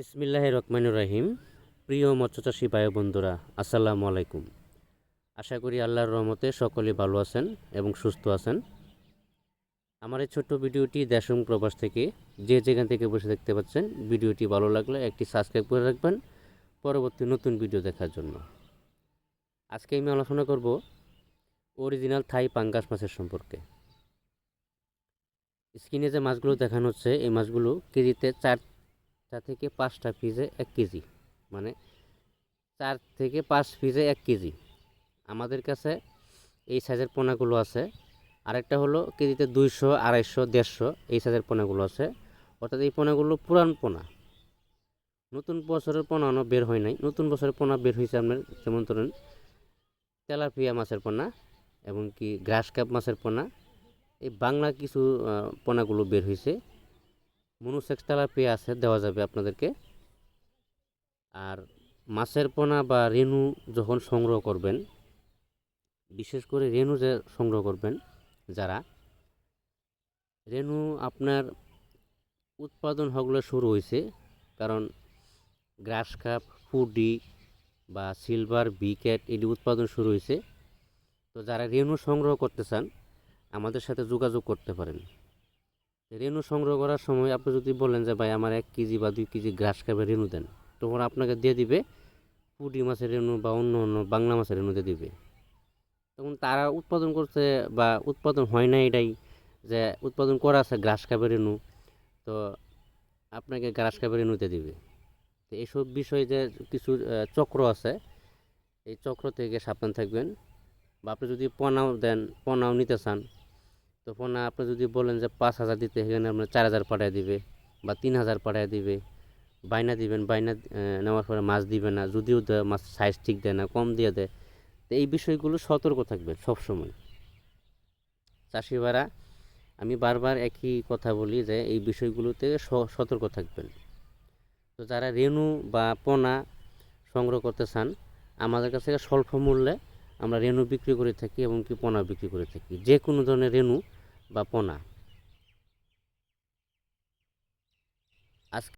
বিসমিল্লাহ রহমানুর রাহিম। প্রিয় মৎস্যচাষী ভাই বন্ধুরা আসসালামু আলাইকুম। আশা করি আল্লাহর রহমতে সকলে ভালো আছেন এবং সুস্থ আছেন। আমার এই ছোট্ট ভিডিওটি দেশম প্রবাস থেকে যে যেখান থেকে বসে দেখতে পাচ্ছেন, ভিডিওটি ভালো লাগলে একটি সাবস্ক্রাইব করে রাখবেন। পরবর্তী নতুন ভিডিও দেখার জন্য। আজকে আমি আলোচনা করব অরিজিনাল থাই পাঙ্গাস মাছের সম্পর্কে। স্ক্রিনে যে মাছগুলো দেখানো হচ্ছে, এই মাছগুলো কেজিতে চারটা থেকে পাঁচটা পিসে এক কেজি। মানে চার থেকে পাঁচ পিসে এক কেজি। আমাদের কাছে এই সাইজের পোনাগুলো আছে। আরেকটা হলো কেজিতে দুইশো, আড়াইশো, দেড়শো এই সাইজের পোনাগুলো আছে। অর্থাৎ এই পোনাগুলো পুরান পোনা। নতুন বছরের পোনানো বের হয় নাই। নতুন বছরের পোনা বের হয়েছে আপনার, যেমন ধরুন তেলাপিয়া মাছের পোনা এবং কি গ্রাস কাপ মাছের পোনা। এই বাংলা কিছু পোনাগুলো বের হয়েছে। মনুসেক্স তেলাপিয়া আছে দেওয়া যাবে আপনাদেরকে। আর মাছের পোনা বা রেণু যখন সংগ্রহ করবেন, বিশেষ করে রেণু যে সংগ্রহ করবেন যারা রেণু আপনার উৎপাদন হগুলো শুরু হয়েছে, কারণ গ্রাস কাপ ফুডি বা সিলভার, বিকেট এটি উৎপাদন শুরু হয়েছে। তো যারা রেণু সংগ্রহ করতে চান, আমাদের সাথে যোগাযোগ করতে পারেন। রেণু সংগ্রহ করার সময় আপনি যদি বলেন যে, ভাই, আমার এক কেজি বা দুই কেজি গ্রাস কাপের রেণু দেন, তখন আপনাকে দিয়ে দিবে পুঁটি মাছের রেণু বা অন্য অন্য বাংলা মাছের রেণু দিয়ে দিবে। তখন তারা উৎপাদন করছে বা উৎপাদন হয় না এটাই যে, উৎপাদন করা আছে গ্রাস কাপের রেণু, তো আপনাকে গ্রাস কাপের রেণুতে দিবে। তো এইসব বিষয়ে যে কিছু চক্র আছে, এই চক্র থেকে সাবধান থাকবেন। বা আপনি যদি পনাও দেন, পনাও নিতে চান তো পোনা আপনি যদি বলেন যে পাঁচ হাজার দিতে, সেখানে আপনার চার হাজার পাঠিয়ে দিবে বা তিন হাজার পাঠিয়ে দিবে। বাইনা দিবেন বাইনা নেওয়ার পরে মাছ দিবে না, যদিও দেয় মাছ সাইজ ঠিক দেয় না, কম দিয়ে দেয়। তো এই বিষয়গুলো সতর্ক থাকবেন সবসময়। চাষি ভাড়া আমি বারবার একই কথা বলি যে এই বিষয়গুলোতে সতর্ক থাকবেন। তো যারা রেণু বা পোনা সংগ্রহ করতে চান, আমাদের কাছে স্বল্প মূল্যে আমরা রেণু বিক্রি করে থাকি এবং কি পোনা বিক্রি করে থাকি। যে কোনো ধরনের রেণু বা পোনা